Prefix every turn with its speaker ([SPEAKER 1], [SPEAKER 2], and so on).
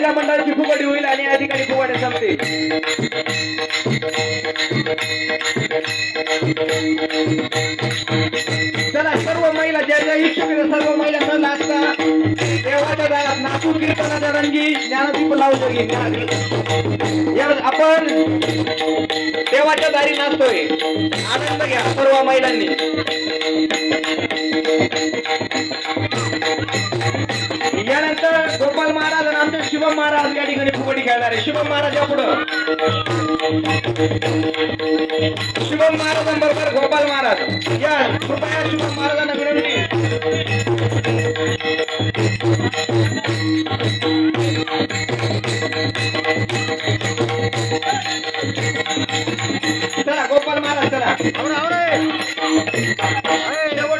[SPEAKER 1] महिला मंडळाची फुगडी होईल आणि या ठिकाणी फुगड्या संपतील. चला सर्व महिला ज्या ज्या इच्छुक सर्व महिला सण नाचता देवाच्या दारात नाचू कीर्तनाच्या रंगी ज्ञानदीप लावू या आपण देवाच्या दारी नाचतोय. आनंद घ्या सर्व महिलांनी. आणि महाराज या ठिकाणी फुगडी खेळणार. आहे शिवम महाराज या पुढं. शिवम महाराजांबरोबर गोपाल महाराज. या कृपया शिवम महाराजांना विनंती. चला गोपाल महाराज चला. शेवटची